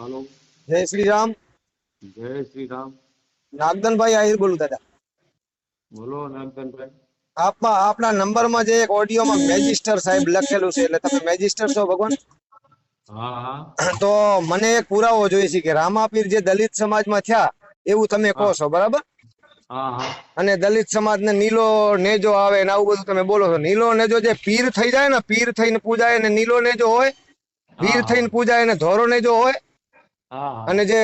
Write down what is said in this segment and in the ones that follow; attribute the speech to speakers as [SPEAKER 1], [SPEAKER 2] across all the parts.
[SPEAKER 1] હાલો.
[SPEAKER 2] જય શ્રી રામ.
[SPEAKER 1] જય શ્રી રામ.
[SPEAKER 2] નાગદનભાઈ આહિર બોલું દાદા.
[SPEAKER 1] બોલો નાગદનભાઈ
[SPEAKER 2] આપમાં આપના નંબરમાં જે એક ઓડિયોમાં મેજિસ્ટર સાહેબ લખેલું છે એટલે તમે મેજિસ્ટર છો ભગવાન? તો મને એક પુરાવો જોઈએ છે કે રામાપીર જે દલિત સમાજમાં થયા એવું તમે કહો છો બરાબર? અને દલિત સમાજને નીલો નેજો આવે ને આવું બધું તમે બોલો છો. નીલો નેજો જે પીર થઈ જાય ને પીર થઈને પૂજાય ને નીલો નેજો હોય પીર થઈને પૂજાય ને ધોરો નેજો હોય અને જે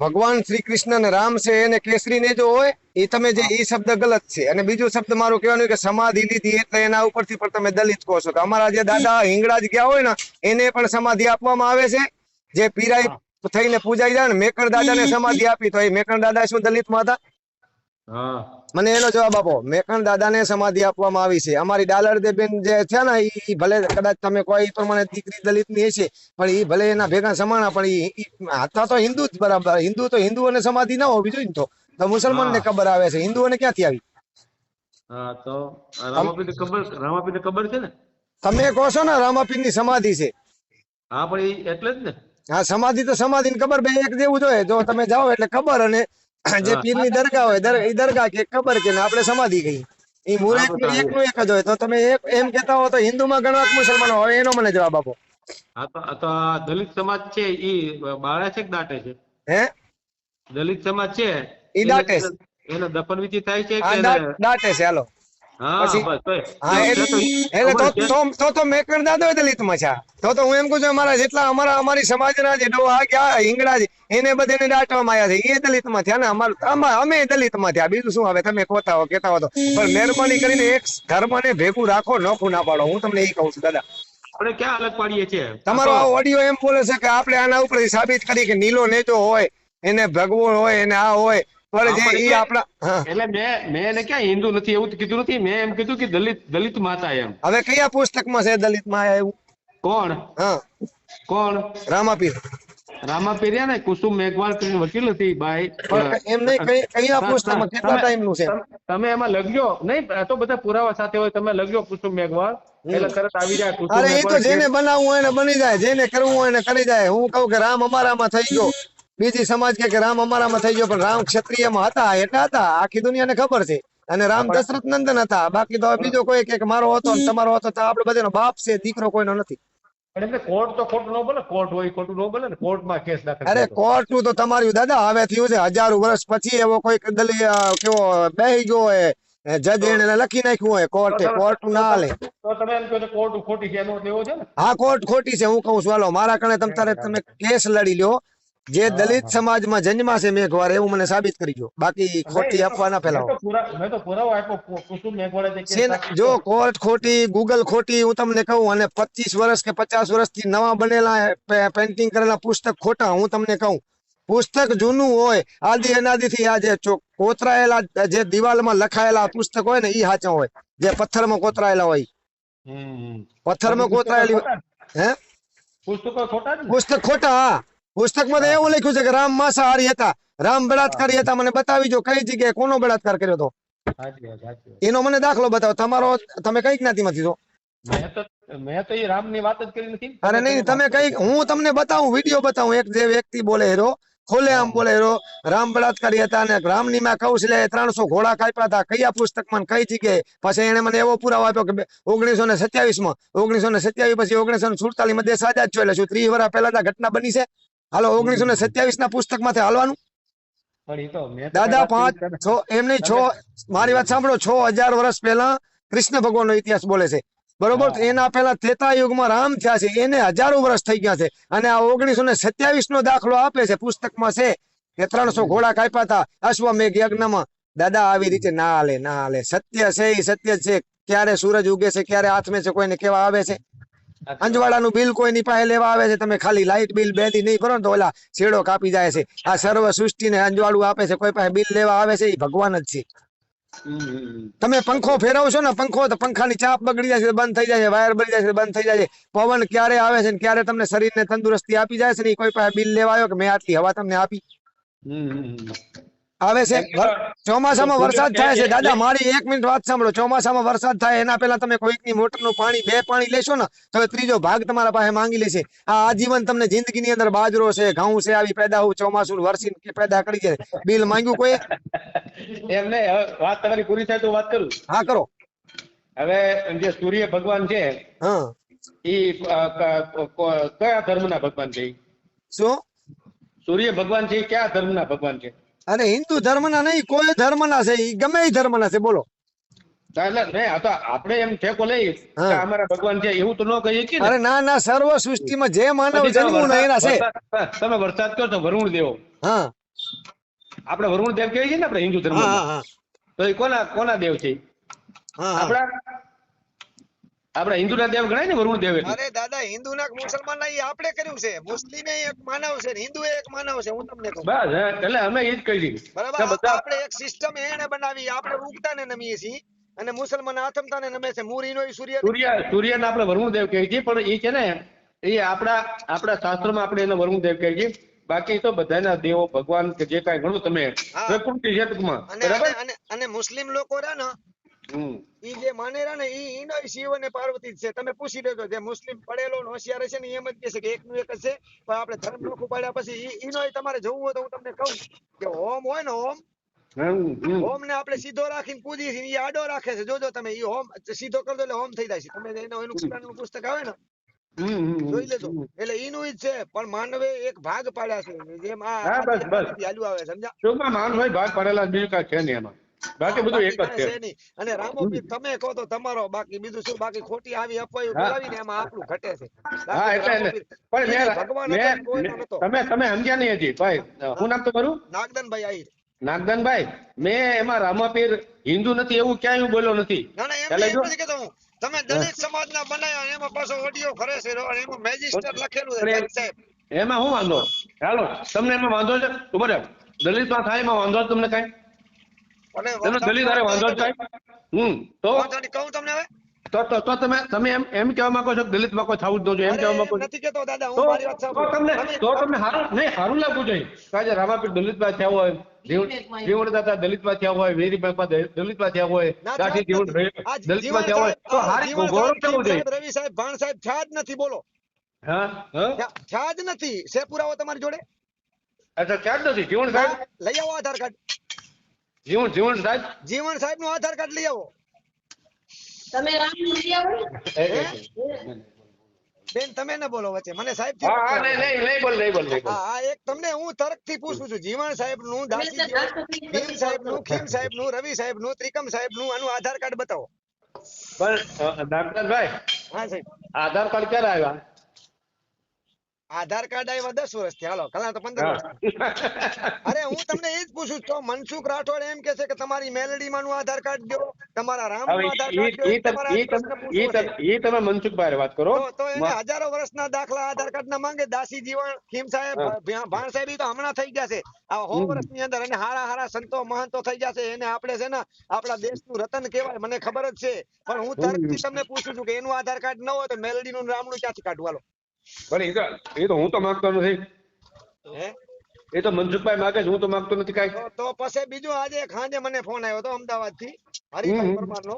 [SPEAKER 2] ભગવાન શ્રી કૃષ્ણ ને રામ છે એને કેસરી નેજો હોય એ તમે જે એ શબ્દ ગલત છે. અને બીજો શબ્દ મારું કહેવાનું કે સમાધિ લીધી એટલે એના ઉપરથી પણ તમે દલિત કહો છો. કે અમારા જે દાદા હિંગળાજ ગયા હોય ને એને પણ સમાધિ આપવામાં આવે છે. જે પીરાઈ થઈને પૂજાઈ જાય ને મેકણ દાદાને સમાધિ આપી તો એ મેકણ દાદા શું દલિતમાં હતા?
[SPEAKER 1] હા.
[SPEAKER 2] મને એનો જવાબ આપો. મેકણ દાદાને સમાધિ આપવામાં આવી છે. અમારી ડાલરદેબેન જે છે ને એ ભલે કદાચ તમે કોઈ પ્રમાણે દીકરી દલિતની હશે પણ એ ભલે એના ભેગા સમાણા પણ હતા તો હિન્દુ જ બરાબર. હિન્દુ તો હિન્દુઓને સમાધિ ના હોવી જોઈએ ને તો. તો મુસલમાનને ખબર આવે છે. હિન્દુઓને ક્યાંથી આવી?
[SPEAKER 1] હા તો રામાપીર ખબર રામાપીર ખબર છે ને?
[SPEAKER 2] તમે કહો છો ને રામાપીરની સમાધિ છે.
[SPEAKER 1] હા પણ એટલે જ ને.
[SPEAKER 2] હા સમાધિ તો સમાધિ ખબર બે એક જેવું જોઈએ. જો તમે જાઓ એટલે ખબર અને જે. પીરની દરગાહ હોય એ દરગાહ કે ખબર કે આપણે સમાધિ કહીએ એ મૂળ
[SPEAKER 1] એક
[SPEAKER 2] નું એક જ હોય તો તમે એક એમ કહેતા હો તો હિન્દુમાં ગણવા કે મુસલમાનો હોય એનો મને જવાબ આપો.
[SPEAKER 1] આ તો દલિત સમાજ છે એ બાળે છે કે દાટે છે?
[SPEAKER 2] હે?
[SPEAKER 1] દલિત સમાજ છે.
[SPEAKER 2] એ દાટે છે.
[SPEAKER 1] એને- દફન વિધિ થાય છે કે
[SPEAKER 2] દાટે છે હાલો. બીજું શું હવે તમે કોતા હો કેતા હો તો. પણ મહેરબાની કરીને એક ધર્મ ને ભેગું રાખો નોખું ના પાડો. હું તમને એ કહું છું દાદા.
[SPEAKER 1] આપણે ક્યાં અલગ પાડીએ છીએ?
[SPEAKER 2] તમારો
[SPEAKER 1] આ
[SPEAKER 2] આ ઓડિયો એમ બોલે છે કે આપણે આના ઉપર સાબિત કરી કે નીલો નેજો હોય એને ભગવો હોય એને આ હોય પણ જે
[SPEAKER 1] આપણે
[SPEAKER 2] આપણા
[SPEAKER 1] એટલે મેં મેં એને ક્યાં હિન્દુ નથી એવું કીધું નથી મેં એમ કીધું કે દલિત દલિત માતા એમ.
[SPEAKER 2] હવે કયા પુસ્તકમાં છે દલિતમાં આયા એવું?
[SPEAKER 1] કોણ?
[SPEAKER 2] હા.
[SPEAKER 1] કોણ?
[SPEAKER 2] રામાપીર.
[SPEAKER 1] રામા ને કુસુમ મેઘવાલ કરીને વકીલ હતી બાઈ
[SPEAKER 2] એમ નહીં કયા પુસ્તકમાં કેટલા
[SPEAKER 1] તમે-
[SPEAKER 2] ટાઈમનું છે?
[SPEAKER 1] તમે- એમાં લખજો. નહીં આ તો બધા પુરાવા સાથે હોય તમે લખજો કુસુમ મેઘવાલ એટલે તરત આવી જાય
[SPEAKER 2] અરે એ તો જેને બનાવવું હોય બની જાય જેને કરવું હોય એને કરી જાય. હું કહું કે રામ અમારામાં થઈ ગયો. બીજી સમાજ કે રામ અમારામાં થઈ ગયો પણ રામ ક્ષત્રિયમાં હતા એટલે હતા આખી દુનિયાને ખબર છે. અને રામ દશરથ નંદન હતા. બાકી તો બીજો કોઈ કે મારો હતો તમારો હતો આપડે બધાનો બાપ છે દીકરો કોઈનો નથી.
[SPEAKER 1] પણ એટલે કોર્ટ તો ખોટું ન બોલે કોર્ટ હોય ખોટું ન બોલે ને કોર્ટમાં કેસ દાખલ
[SPEAKER 2] અરે
[SPEAKER 1] થયો.
[SPEAKER 2] તો. તમારું દાદા હવે થયું છે હજારો વર્ષ પછી એવો કોઈ દલી કેવો બેહી ગયો હોય જજ એને લખી નાખ્યું હોય કોર્ટે કોર્ટ ના હાલે.
[SPEAKER 1] તો તમે એમ કહો છો કોર્ટ ખોટી છે એનો અર્થ છે ને?
[SPEAKER 2] હા કોર્ટ ખોટી છે હું કહું છું હાલો મારા કણે તમ તારે તમે કેસ લડી લ્યો જે દલિત સમાજમાં જન્મા છે એવું મને સાબિત કરી દો બાકી ખોટી અફવા ના ફેલાવો.
[SPEAKER 1] મેં તો પુરાવો આપ્યો કુસુમ મેઘવાળે જે
[SPEAKER 2] કોર્ટ ખોટી ગૂગલ ખોટી હું તમને કહું અને પચીસ વર્ષ કે પચાસ વર્ષથી નવા બનેલા પેન્ટિંગ કરેલા પુસ્તક ખોટા હું તમને કહું. પુસ્તક જૂનું હોય આદિ અનાદિથી આ જે કોતરાયેલા જે દિવાલમાં લખાયેલા પુસ્તક હોય ને ઈ સાચા હોય. જે પથ્થરમાં કોતરાયેલા હોય. પથ્થરમાં કોતરાયેલી હે?
[SPEAKER 1] પુસ્તકો ખોટા
[SPEAKER 2] પુસ્તક ખોટા હા. પુસ્તકમાં તો એવું લખ્યું છે કે રામ માંસાહારી હતા. રામ બળાત્કારી હતા મને બતાવી જો કઈ જગ્યાએ કોનો બળાત્કાર કર્યો હતો. એનો મને દાખલો બતાવો. તમારો તમે કઈ જ્ઞાતિમાંથી છો?
[SPEAKER 1] મેં તો એ રામની વાત જ કરી નથી.
[SPEAKER 2] અરે નહીં તમે કઈ હું તમને બતાવું વીડિયો બતાવું. એક જે વ્યક્તિ બોલે હેરો ખોલે આમ બોલે હેરો રામ બળાત્કારી હતા અને રામની માં કૌશલ્ય ત્રણસો ઘોડા કાપ્યા હતા. કયા પુસ્તકમાં માં કઈ જગ્યાએ? પછી એને મને એવો પુરાવો આપ્યો કે ઓગણીસો ને સત્યાવીસમાં ઓગણીસો ને સત્યાવીસ પછી ઓગણીસો ને સુડતાલીસમાં દેશ આઝાદ છો એટલે શું ત્રીસ વર્ષ પહેલા ઘટના બની છે? હાલો ઓગણીસો ને સત્યાવીસ ના પુસ્તકમાંથી હાલવાનું દાદા પાંચ છ એમ નહીં છ મારી વાત સાંભળો છ હજાર વર્ષ પહેલા કૃષ્ણ ભગવાનનો ઇતિહાસ બોલે છે. બરોબર? એના પહેલા ત્રેતા યુગમાં રામ થયા છે એને હજારો વર્ષ થઈ ગયા છે. અને આ ઓગણીસો ને સત્યાવીસ નો દાખલો આપે છે પુસ્તકમાં છે કે ત્રણસો ઘોડા કાપ્યા હતા અશ્વમેઘ યજ્ઞમાં. દાદા આવી રીતે ના હાલે ના હાલે. સત્ય છે એ સત્ય છે. ક્યારે સૂરજ ઉગે છે ક્યારે આથમે છે કોઈને કેવા આવે છે?
[SPEAKER 1] નથી.
[SPEAKER 2] અંજવાળાનું બિલ કોઈની પાસે લેવા આવે છે તમે ખાલી લાઇટ બિલ બે દી નહીં ભરો ને તો ઓલા છેડો કાપી જાય છે આ સર્વ સૃષ્ટિને અંજવાળું આપે છે કોઈ પાસે બિલ લેવા આવે છે એ ભગવાન જ છે. તમે પંખો ફેરવશો ને પંખો તો પંખાની ચાપ બગડી જાય છે બંધ થઈ જાય છે વાયર બળી જાય છે બંધ થઈ જાય છે પવન ક્યારે આવે છે ને ક્યારે તમને શરીરને તંદુરસ્તી આપી જાય છે ને કોઈ પાસે બિલ લેવા આવ્યો કે મેં આટલી હવા તમને આપી.
[SPEAKER 3] આવે છે. ચોમાસામાં વરસાદ થાય છે. દાદા મારી એક મિનિટ વાત સાંભળો. ચોમાસામાં વરસાદ થાય એના પહેલા તમે કોઈકની મોટરનું પાણી બે પાણી લેશો ને તો ત્રીજો ભાગ તમારા પાસે માંગી લેશે. આ આજીવન તમને જિંદગીની અંદર બાજરો છે ઘઉં છે આવી પેદા હું ચોમાસું વરસી પેદા કરી છે બિલ માંગ્યું કોઈ?
[SPEAKER 1] એમ નહીં વાત તમારી પૂરી થાય તો વાત કરું.
[SPEAKER 3] હા કરો.
[SPEAKER 1] હવે જે સૂર્ય ભગવાન છે
[SPEAKER 3] હા.
[SPEAKER 1] ઈ કયા ધર્મના ભગવાન છે
[SPEAKER 3] શું?
[SPEAKER 1] સૂર્ય ભગવાન છે કયા કયા ધર્મના ભગવાન છે?
[SPEAKER 3] અરે હિન્દુ ધર્મના નહીં કોઈ ધર્મના છે ગમે એ ધર્મના છે બોલો.
[SPEAKER 1] એટલે નહીં આ તો આપણે એમ ઠેકો લઈએ અમારા ભગવાન છે એવું તો ન કહીએ કે
[SPEAKER 3] અરે ના ના સર્વ સૃષ્ટિમાં જે માનવ એના છે.
[SPEAKER 1] તમે વરસાદ કહો છો વરુણ દેવો.
[SPEAKER 3] હા.
[SPEAKER 1] આપણે વરુણ દેવ કહીએ છીએ ને આપણે હિન્દુ
[SPEAKER 3] હા
[SPEAKER 1] તો એ કોના કોના દેવ છે? ઈ?
[SPEAKER 3] હા
[SPEAKER 1] હિન્દુ ના દેવ ગણાય ને વરુણ દેવ
[SPEAKER 2] અરે દાદા હિન્દુ ના મુસલમાન ના ઈ આપણે કર્યું છે. મુસ્લિમ એક માનવ છે હિન્દુ એક માનવ છે હું તમને કહું.
[SPEAKER 1] બસ એટલે અમે એ જ કહી દીધું.
[SPEAKER 2] બરાબર આપણે એક સિસ્ટમ એને બનાવી આપણે ઉગતા ને નમીએ છીએ અને મુસલમાન આથમતા ને નમે છે. મૂરીનો ઈ સૂર્ય
[SPEAKER 1] સૂર્ય ને આપણે વરુણ દેવ કહીએ છીએ પણ એ છે ને એ આપણા આપણા શાસ્ત્રોમાં આપણે એને વરુણ દેવ કહીએ છીએ. બાકી તો બધાના દેવો ભગવાન કે જે કાંઈ ગણો તમે પ્રકૃતિ
[SPEAKER 2] અને
[SPEAKER 1] બરાબર?
[SPEAKER 2] અને- મુસ્લિમ લોકો રહ્યા ને. ઈ જે માને રહ્યા ને ઈ ઈનો શિવ અને પાર્વતી છે. તમે પૂછી લેજો જે મુસ્લિમ પડેલો ને હોશિયાર છે ને એમ જ કહેશે કે એકનું એક જ છે પણ આપણે ધર્મ નોખું પાડ્યા પછી ઈ ઈનો તમારે જોવું હોય તો હું તમને કહું કે હોમ હોય ને હોમ
[SPEAKER 1] હમ,
[SPEAKER 2] ને આપણે સીધો રાખીને પૂજી છીએ ઈ આડો રાખે છે. જોજો તમે ઈ હોમ સીધો કરજો એટલે હોમ થઈ જાય છે. તમે એનો એનું કુરાનનું પુસ્તક આવે ને. જોઈ લેજો. એટલે ઈનું જ છે પણ માનવે એક ભાગ પાડ્યા છે. જેમ આ. હાલ્યું આવે
[SPEAKER 1] સમજા શું માનવે ભાગ પાડેલા બીજું કાંઈ છે નહીં એમાં. બાકી બધું એક જ છે.
[SPEAKER 2] અને રામોપીર તમે કહો તો તમારો બાકી બીજું શું? બાકી ખોટી આવી અફવાઓ બોલાવીને એમાં આપણું ઘટે છે.
[SPEAKER 1] હા એટલે પણ મેં
[SPEAKER 2] ભગવાન ને.
[SPEAKER 1] તમે તમે સમજ્યા નહીં હજી. ભાઈ હું. નામ તમારું?
[SPEAKER 2] નાગદનભાઈ આહિર.
[SPEAKER 1] નાગદાનભાઈ મેં એમાં રામાપીર હિન્દુ નથી એવું ક્યાંય હું બોલ્યો નથી.
[SPEAKER 2] ના ના હું. તમે દલિત સમાજના બનાવ્યા એમાં પાછો ઓડિયો ખરે છે એમાં મેજિસ્ટર લખેલું છે
[SPEAKER 1] એમાં શું વાંધો? હાલો તમને એમાં વાંધો છે? ઊભો દલિતમાં થાય એમાં વાંધો? તમને કાંઈ?
[SPEAKER 2] અને
[SPEAKER 1] તમને તારે વાંધો કાંઈ. હમ તો?
[SPEAKER 2] કહું તમને હવે?
[SPEAKER 1] તો તો તો તમે તમે એમ એમ કહેવા માંગો છો દલિતમાં કોઈ થવું જ ન જોઈએ એમ કહેવા માંગો છો?
[SPEAKER 2] નથી કહેતો દાદા હું મારી વાત સાંભળો.
[SPEAKER 1] તમને તો તમને હારું નહીં હારું લાગવું જોઈએ. કે આજે દલિતમાં થયા હોય જીવણ જીવણ દલિતમાં થયા હોય વેરી માં દલિતમાં થયા હોય
[SPEAKER 2] ના,
[SPEAKER 1] દાઢી
[SPEAKER 2] થયા જ
[SPEAKER 1] જીવણ
[SPEAKER 2] નથી. આ
[SPEAKER 1] થયા હોય તો હારી
[SPEAKER 2] જીવન
[SPEAKER 1] ગૌરવ થવું જોઈએ?
[SPEAKER 2] રવિ સાહેબ ભાણ સાહેબ થયા જ નથી બોલો.
[SPEAKER 1] હા હા?
[SPEAKER 2] થયા જ નથી. સે પુરાવો તમારી જોડે?
[SPEAKER 1] અચ્છા ક્યાં નથી જીવણ સાહેબ?
[SPEAKER 2] લઈ આવો આધાર કાર્ડ.
[SPEAKER 1] જીવણ જીવન સાહેબ?
[SPEAKER 2] જીવન સાહેબનું આધાર કાર્ડ લઈ આવો.
[SPEAKER 4] તમે રામ લઈ આવો
[SPEAKER 2] બેન તમે ન બોલો વચ્ચે. મને સાહેબ
[SPEAKER 1] હા હા નહીં નહીં નહીં બોલ નહીં બોલ નહીં
[SPEAKER 2] હા એક તમને હું તર્કથી પૂછું છું. જીવન
[SPEAKER 4] સાહેબનું
[SPEAKER 2] દાસી ભીમ
[SPEAKER 4] સાહેબનું
[SPEAKER 2] ખીમ સાહેબનું રવિ સાહેબનું ત્રિકમ સાહેબનું આનું આધાર કાર્ડ બતાવો.
[SPEAKER 1] પણ નાગદાનભાઈ
[SPEAKER 2] હા સાહેબ.
[SPEAKER 1] આધાર કાર્ડ ક્યારે આવ્યા?
[SPEAKER 2] આધાર કાર્ડ આવ્યા દસ વર્ષથી. હાલો કલા તો પંદર વર્ષ. અરે હું તમને એ જ પૂછું છું મનસુખ રાઠોડ એમ કે છે કે તમારી મેલડીમાં નું આધાર કાર્ડ દો તમારા
[SPEAKER 1] રામનું
[SPEAKER 2] એ
[SPEAKER 1] તમે
[SPEAKER 2] મનસુખ
[SPEAKER 1] ઈ
[SPEAKER 2] પ્રશ્ન
[SPEAKER 1] તમ-
[SPEAKER 2] પૂછવો
[SPEAKER 1] ઈ
[SPEAKER 2] છે.
[SPEAKER 1] તમ- ઈ તમે મનસુખભાઈ વાત કરો.
[SPEAKER 2] તો એને
[SPEAKER 1] માં-
[SPEAKER 2] હજારો વર્ષના દાખલા આધાર કાર્ડ ના માંગે. દાસી જીવન ખીમ સાહેબ ભાણ સાહેબ તો હમણાં થઈ ગયા છે. આ સો
[SPEAKER 1] વર્ષ
[SPEAKER 2] વર્ષની અંદર અને હારા હારા સંતો મહંતો થઈ ગયા છે. એને આપણે છે ને આપણા દેશનું રતન કહેવાય મને ખબર જ છે. પણ હું તરફથી તમને પૂછું છું કે એનું આધાર કાર્ડ ન હોય તો મેલડી નું રામનું ક્યાંથી કાઢવું હાલો.
[SPEAKER 1] પણ એ તો એ તો હું તો માંગતો નથી.
[SPEAKER 2] હે?
[SPEAKER 1] એ તો મનસુખભાઈ માગે છે હું તો માંગતો નથી કાંઈ.
[SPEAKER 2] તો પછી બીજું આજે ખાંજે મને ફોન આવ્યો હતો અમદાવાદથી હરિભાઈ પરમાર નો.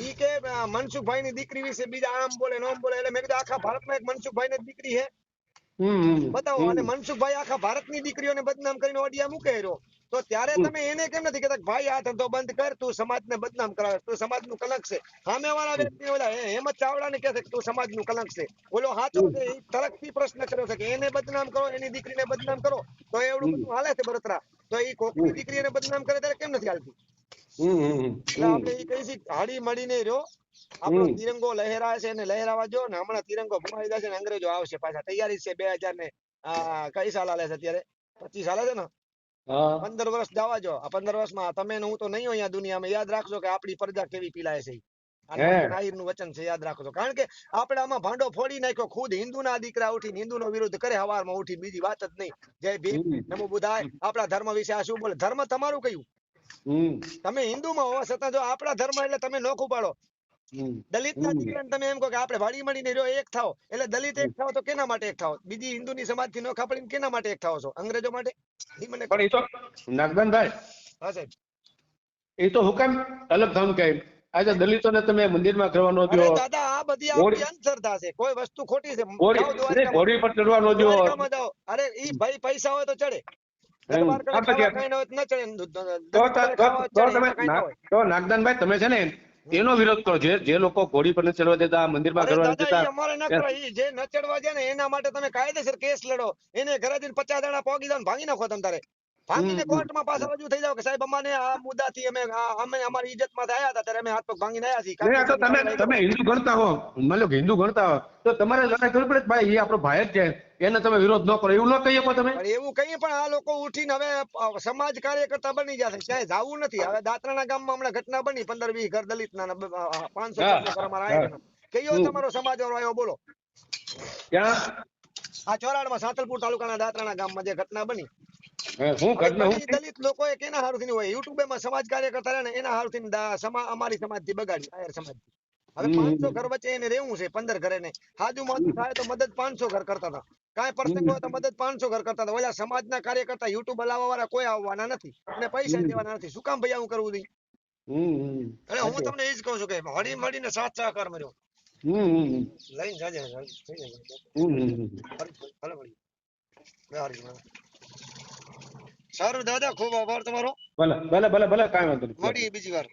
[SPEAKER 2] ઈ કે મનસુખભાઈ ની દીકરી વિશે બીજા આમ બોલે નોમ બોલે એટલે મેં કીધું આખા ભારતમાં એક મનસુખભાઈ ની દીકરી છે. બતાવો અને મનસુખભાઈ આખા ભારતની દીકરીઓને બદનામ કરીને ઓડિયા મૂકે રહ્યો. તો ત્યારે તમે એને કેમ નથી કહેતા ભાઈ આ ધંધો બંધ કર તું સમાજને બદનામ કરાવે તું સમાજનું કલંક છે. સામેવાળા વ્યક્તિ ઓલા હેમંત ચાવડાને કહે છે કે તું સમાજનું કલંક છે. ઓલો સાચો છે એ તરફથી પ્રશ્ન કર્યો છે કે એને બદનામ કરો એની દીકરીને બદનામ કરો તો એવડું બધું હાલે છે બરતરા. તો એ કોકની દીકરીને બદનામ કરે ત્યારે કેમ નથી હાલતી. એટલે આપણે એ કહી છીએ હાડી હાડી મળીને રહ્યો. આપણો. તિરંગો લહેરાય છે અને લહેરાવા જો ને હમણાં તિરંગો ભમાઈ જશે ને અંગ્રેજો આવશે પાછા. તૈયારી છે બે હજાર ને કઈ સાલ હાલે છે અત્યારે? પચીસ હાલે છે ને? પંદર વર્ષ જવા જો. આ પંદર વર્ષમાં તમે ને હું તો નહીં હોય અહીંયા દુનિયામાં. યાદ રાખજો કે આપણી પ્રજા કેવી પીલાય છે. નાહિરનું વચન છે યાદ રાખજો. કારણ કે આપણે આમાં ભાંડો ફોડી નાખ્યો ખુદ હિન્દુ ના દીકરા ઉઠીને હિન્દુનો વિરોધ કરે હવારમાં ઉઠી બીજી વાત જ નહીં. જય ભીમ. નમો બુધાય આપણા ધર્મ વિશે આ શું બોલે? ધર્મ તમારું કયું? તમે હિન્દુ માં હોવા છતાં જો આપણા ધર્મ એટલે તમે નોખું પાડો
[SPEAKER 1] હમ.
[SPEAKER 2] દલિતના
[SPEAKER 1] હમ.
[SPEAKER 2] દીકરાને તમે એમ કહો કે આપણે વાળી મળીને રહ્યો એક થાવ એટલે દલિત એક થાવ તો કેના માટે એક થાવ બીજી હિન્દુની સમાજથી નોખા પડીને કેના માટે એક થાવ છો? અંગ્રેજો માટે? મને
[SPEAKER 1] પણ એ તો નાગદાનભાઈ
[SPEAKER 2] હા સાહેબ.
[SPEAKER 1] એ તો હુકમ અલગ થવાનું કે આજે દલિતોને તમે મંદિરમાં કરવા ન દો
[SPEAKER 2] દાદા આ બધી આપણી અંધશ્રદ્ધા છે. કોઈ વસ્તુ ખોટી છે.
[SPEAKER 1] ઘોડી પર ચડવા ન દો
[SPEAKER 2] અરે ઈ ભાઈ પૈસા હોય તો ચડે. ન ન દલિત ન
[SPEAKER 1] નાગદાનભાઈ તમે છે ને એનો વિરોધ કરો. જે જે લોકો ઘોડી પર ચડવા દેતા મંદિરમાં કરવા દેતા
[SPEAKER 2] અમારે ના કરો જે ન ચડવા જાય ને એના માટે તમે કાયદેસર કેસ લડો. એને ઘરે જઈને પચાસ જણા પોગી દો ને ભાંગી નાખો તમે તારે. ભાંગીને. કોર્ટમાં પાછા રજૂ થઈ જાવ કે સાહેબ અમાને આ મુદ્દાથી અમે અમે અમારી ઇજ્જતમાં આયા હતા ત્યારે અમે હાથ પગ ભાંગીને આયા છીએ.
[SPEAKER 1] તો તમે તમે હિન્દુ ગણતા હો. મતલબ હિન્દુ ગણતા હો. તો તમારે લડાઈ કરવી પડે ભાઈ એ આપણો ભાઈ જ છે. એને તમે વિરોધ ન કરો. એવું ન કહી શકો તમે?
[SPEAKER 2] એવું કહીએ પણ આ લોકો ઉઠીને હવે સમાજ કાર્યકર્તા બની જશે ક્યાંય જાવું નથી. હવે દાત્રાના ગામમાં હમણાં ઘટના બની પંદર વીસ ઘર પાંચસો અમારા
[SPEAKER 1] હા.
[SPEAKER 2] આયા કયો તમારો સમાજ વાળો આવ્યો બોલો.
[SPEAKER 1] ક્યાં?
[SPEAKER 2] આ ચોરાડમાં સાતલપુર તાલુકાના દાત્રાના ગામમાં જે ઘટના બની
[SPEAKER 1] હે, ઘટના હું
[SPEAKER 2] દલિત લોકોએ કેના હારુથી હોય? યુટ્યુબમાં સમાજ કાર્યકર્તા રહ્યા ને એના હારુથી દા- સમા અમારી સમાજથી બગાડી આયર સમાજથી. હવે. પાંચસો ઘર વચ્ચે એને રહેવું છે પંદર ઘરે ને. હાજુ માજુ થાય તો મદદ પાંચસો ઘર કરતા હતા. કાંઈ પ્રસંગ હોય તો મદદ પાંચસો ઘર કરતા હતા. ઓલા સમાજના કાર્યકર્તા યુટ્યુબ હલાવવા વાળા કોઈ આવવાના નથી અને પૈસા. દેવાના નથી. શું કામ ભાઈ આવું કરવું
[SPEAKER 1] હમ.
[SPEAKER 2] એટલે હું તમને એ જ કહું છું કે હળી મળીને સાથ સહકાર મળ્યો
[SPEAKER 1] હમ, હમ,
[SPEAKER 2] લઈને જાજે
[SPEAKER 1] હમ, હમ,
[SPEAKER 2] હારી સારું દાદા ખૂબ આભાર તમારો.
[SPEAKER 1] ભલે ભલે ભલે ભલે કાંઈ વાંધો નહીં.
[SPEAKER 2] મળીએ બીજી વાર.